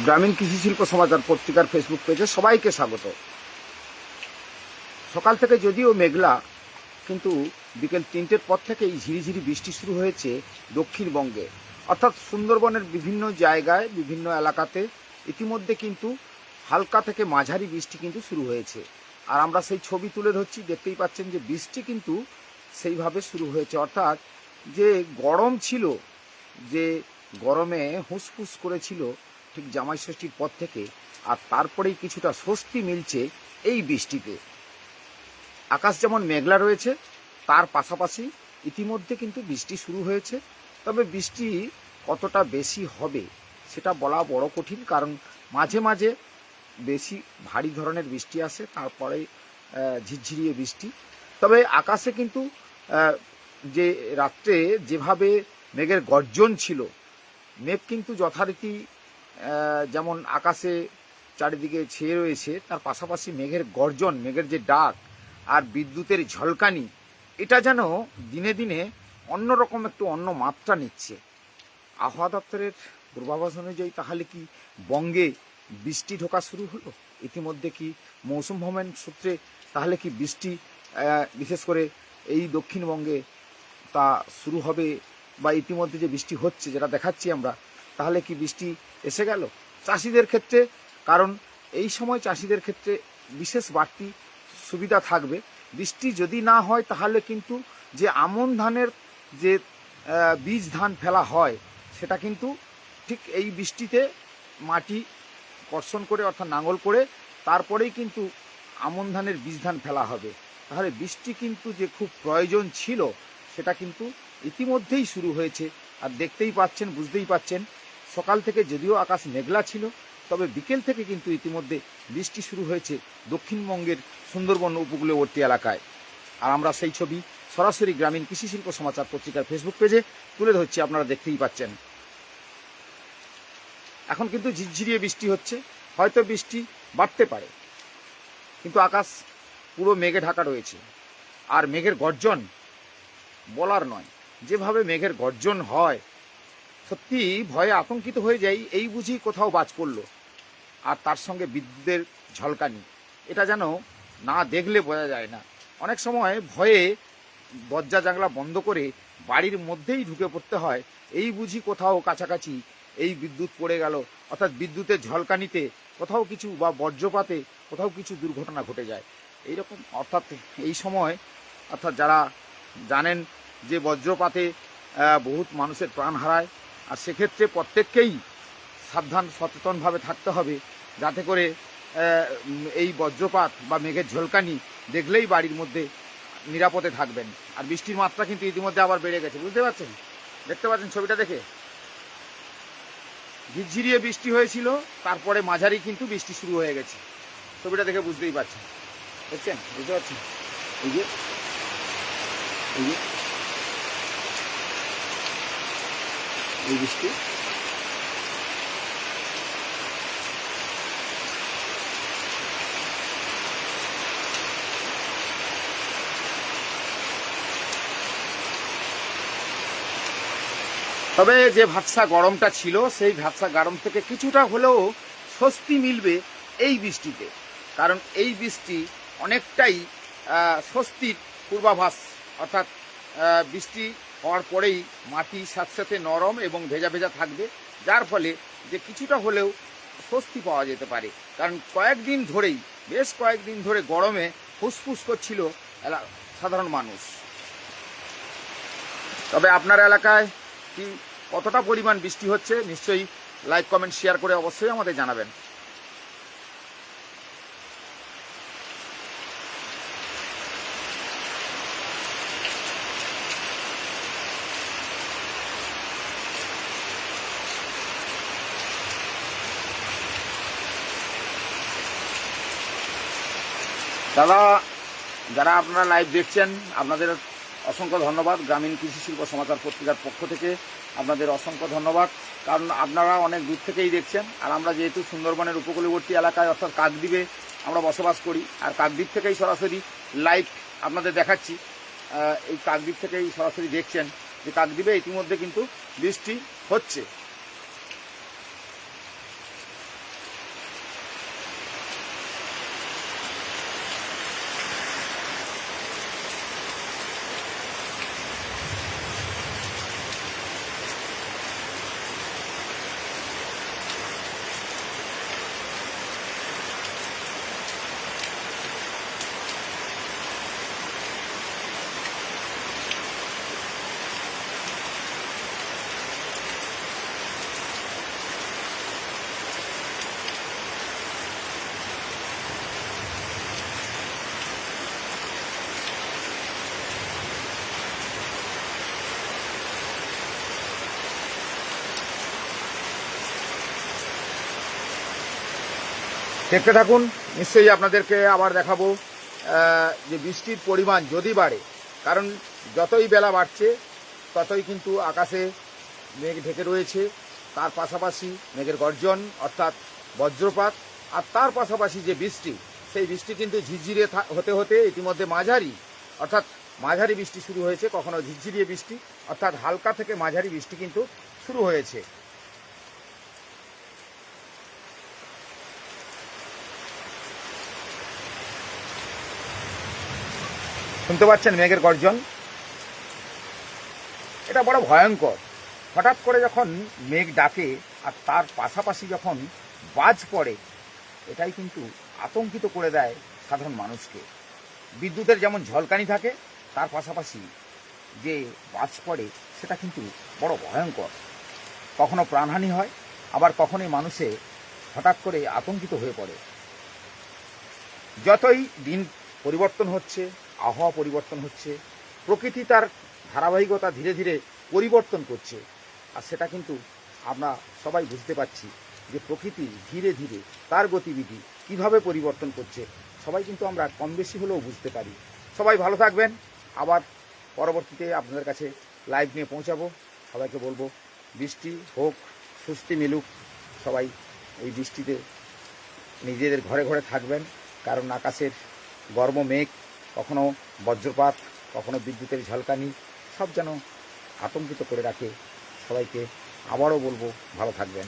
গ্রামীণ কৃষি শিল্প সমাচার পত্রিকার ফেসবুক পেজে সবাইকে স্বাগত। সকাল থেকে যদিও মেঘলা, কিন্তু বিকেল তিনটের পর থেকেই ঝিরিঝিরি বৃষ্টি শুরু হয়েছে দক্ষিণবঙ্গে। অর্থাৎ সুন্দরবনের বিভিন্ন জায়গায়, বিভিন্ন এলাকাতে ইতিমধ্যে কিন্তু হালকা থেকে মাঝারি বৃষ্টি কিন্তু শুরু হয়েছে। আর আমরা সেই ছবি তুলে ধরছি, দেখতেই পাচ্ছেন যে বৃষ্টি কিন্তু সেইভাবে শুরু হয়েছে। অর্থাৎ যে গরম ছিল, যে গরমে হুসফুস করেছিল ঠিক জামাই ষষ্ঠীর পর থেকে আর তারপরেই কিছুটা স্বস্তি মিলছে এই বৃষ্টিতে। আকাশ যেমন মেঘলা রয়েছে, তার পাশাপাশি ইতিমধ্যে কিন্তু বৃষ্টি শুরু হয়েছে। তবে বৃষ্টি কতটা বেশি হবে সেটা বলা বড় কঠিন, কারণ মাঝে মাঝে বেশি ভারী ধরনের বৃষ্টি আসে, তারপরে ঝিরঝিরিয়ে বৃষ্টি। তবে আকাশে কিন্তু যে রাত্রে যেভাবে মেঘের গর্জন ছিল, মেঘ কিন্তু যথারীতি যেমন আকাশে চারিদিকে ছেয়ে রয়েছে, তার পাশাপাশি মেঘের গর্জন, মেঘের যে ডাক আর বিদ্যুতের ঝলকানি, এটা যেন দিনে দিনে অন্যরকম একটু অন্য মাত্রা নিচ্ছে। আবহাওয়া দপ্তরের পূর্বাভাস অনুযায়ী তাহলে কি বঙ্গে বৃষ্টি ঢোকা শুরু হলো? ইতিমধ্যে কি মৌসুম ভ্রমণ সূত্রে তাহলে কি বৃষ্টি বিশেষ করে এই দক্ষিণবঙ্গে তা শুরু হবে বা ইতিমধ্যে যে বৃষ্টি হচ্ছে যেটা দেখাচ্ছি আমরা তাহলে কি বৃষ্টি এসে গেল? চাষিদের ক্ষেত্রে, কারণ এই সময় চাষিদের ক্ষেত্রে বিশেষ বাড়তি সুবিধা থাকবে। বৃষ্টি যদি না হয়, তাহলে কিন্তু যে আমন ধানের যে বীজ ধান ফেলা হয়, সেটা কিন্তু ঠিক এই বৃষ্টিতে মাটি কর্ষণ করে, অর্থাৎ নাঙল করে, তারপরেই কিন্তু আমন ধানের বীজ ধান ফেলা হবে। তাহলে বৃষ্টি কিন্তু যে খুব প্রয়োজন ছিল, সেটা কিন্তু ইতিমধ্যেই শুরু হয়েছে। আর দেখতেই পাচ্ছেন, বুঝতেই পাচ্ছেন সকাল থেকে যদিও আকাশ মেঘলা ছিল, তবে বিকেল থেকে কিন্তু ইতিমধ্যে বৃষ্টি শুরু হয়েছে দক্ষিণবঙ্গের সুন্দরবন উপকূলবর্তী এলাকায়। আর আমরা সেই ছবি সরাসরি গ্রামীণ কৃষি শিল্প সমাচার পত্রিকার ফেসবুক পেজে তুলে ধরছি, আপনারা দেখতেই পাচ্ছেন। এখন কিন্তু ঝিরঝিরিয়ে বৃষ্টি হচ্ছে, হয়তো বৃষ্টি বাড়তে পারে, কিন্তু আকাশ পুরো মেঘে ঢাকা রয়েছে। আর মেঘের গর্জন বলার নয়, যেভাবে মেঘের গর্জন হয় সত্যি ভয়ে আতঙ্কিত হয়ে যাই, এই বুঝি কোথাও বাজ পড়ল। আর তার সঙ্গে বিদ্যুতের ঝলকানি, এটা যেন না দেখলে বোঝা যায় না। অনেক সময় ভয়ে দরজা জানলা বন্ধ করে বাড়ির মধ্যেই ঢুকে পড়তে হয়, এই বুঝি কোথাও কাছাকাছি এই বিদ্যুৎ পড়ে গেল, অর্থাৎ বিদ্যুতের ঝলকানিতে কোথাও কিছু বা বজ্রপাতে কোথাও কিছু দুর্ঘটনা ঘটে যায়। এইরকম, অর্থাৎ এই সময়, অর্থাৎ যারা জানেন যে বজ্রপাতে বহুত মানুষের প্রাণ হারায় আর সেক্ষেত্রে প্রত্যেককেই সাবধান, সচেতনভাবে থাকতে হবে যাতে করে এই বজ্রপাত বা মেঘের ঝলকানি দেখলেই বাড়ির মধ্যে নিরাপদে থাকবেন। আর বৃষ্টির মাত্রা কিন্তু ইতিমধ্যে আবার বেড়ে গেছে, বুঝতে পারছেন? দেখতে পাচ্ছেন ছবিটা দেখে? ঝিরঝিরিয়ে বৃষ্টি হয়েছিল, তারপরে মাঝারি কিন্তু বৃষ্টি শুরু হয়ে গেছে। ছবিটা দেখে বুঝতেই পারছেন। দেখছেন? বুঝতে পারছেন? এই যে এই যে এই বৃষ্টি। তবে যে ভাবসা গরমটা ছিল, সেই ভাবসা গরম থেকে কিছুটা হলেও স্বস্তি মিলবে এই বৃষ্টিতে। কারণ এই বৃষ্টি অনেকটাই স্বস্তির পূর্বাভাস, অর্থাৎ বৃষ্টি হওয়ার পরেই মাটি সাথে সাথে নরম এবং ভেজা ভেজা থাকবে। যার ফলে যে কিছুটা হলেও স্বস্তি পাওয়া যেতে পারে। কারণ কয়েকদিন ধরেই, বেশ কয়েকদিন ধরে গরমে ফুসফুস করছিল সাধারণ মানুষ। তবে আপনার এলাকায় কি কতটা পরিমাণ বৃষ্টি হচ্ছে? নিশ্চয়ই লাইক, কমেন্ট, শেয়ার করে অবশ্যই আমাদের জানাবেন। দাদা, যারা আপনারা লাইভ দেখছেন, আপনাদের অসংখ্য ধন্যবাদ। গ্রামীণ কৃষি শিল্প সমাচার পত্রিকার পক্ষ থেকে আপনাদের অসংখ্য ধন্যবাদ। কারণ আপনারা অনেক দূর থেকেই দেখছেন, আর আমরা যেহেতু সুন্দরবনের উপকূলবর্তী এলাকায়, অর্থাৎ কাকদ্বীপে আমরা বসবাস করি, আর কাকদ্বীপ থেকেই সরাসরি লাইভ আপনাদের দেখাচ্ছি। এই কাকদ্বীপ থেকেই সরাসরি দেখছেন যে কাকদ্বীপে ইতিমধ্যে কিন্তু বৃষ্টি হচ্ছে। দেখতে থাকুন, নিশ্চয়ই আপনাদেরকে আবার দেখাবো যে বৃষ্টির পরিমাণ যদি বাড়ে, কারণ যতই বেলা বাড়ছে, ততই কিন্তু আকাশে মেঘ ঢেকে রয়েছে, তার পাশাপাশি মেঘের গর্জন, অর্থাৎ বজ্রপাত, আর তার পাশাপাশি যে বৃষ্টি, সেই বৃষ্টি কিন্তু ঝিরঝিরে থা- হতে হতে ইতিমধ্যে মাঝারি, অর্থাৎ মাঝারি বৃষ্টি শুরু হয়েছে, কখনো ঝিরঝিরিয়ে বৃষ্টি, অর্থাৎ হালকা থেকে মাঝারি বৃষ্টি কিন্তু শুরু হয়েছে। শুনতে পাচ্ছেন মেঘের গর্জন? এটা বড় ভয়ঙ্কর। হঠাৎ করে যখন মেঘ ডাকে আর তার পাশাপাশি যখন বাজ পড়ে, এটাই কিন্তু আতঙ্কিত করে দেয় সাধারণ মানুষকে। বিদ্যুতের যেমন ঝলকানি থাকে, তার পাশাপাশি যে বাজ পড়ে, সেটা কিন্তু বড় ভয়ঙ্কর। কখনো প্রাণহানি হয়, আবার কখনোই মানুষে হঠাৎ করে আতঙ্কিত হয়ে পড়ে। যতই দিন পরিবর্তন হচ্ছে আবহাওয়া পরিবর্তন হচ্ছে, প্রকৃতি তার ধারাবাহিকতা ধীরে ধীরে পরিবর্তন করছে। আর সেটা কিন্তু আমরা সবাই বুঝতে পারছি যে প্রকৃতি ধীরে ধীরে তার গতিবিধি কীভাবে পরিবর্তন করছে, সবাই কিন্তু আমরা কম বেশি হলেও বুঝতে পারি। সবাই ভালো থাকবেন। আবার পরবর্তীতে আপনাদের কাছে লাইভ নিয়ে পৌঁছাবো। সবাইকে বলব, বৃষ্টি হোক, সুস্থি মিলুক। সবাই এই বৃষ্টিতে নিজেদের ঘরে ঘরে থাকবেন, কারণ আকাশের গর্ম মেঘ কখনো বজ্রপাত, কখনো বিদ্যুতের ঝলকানি, সব যেন আতঙ্কিত করে রাখে। সবাইকে আবারও বলব, ভালো থাকবেন।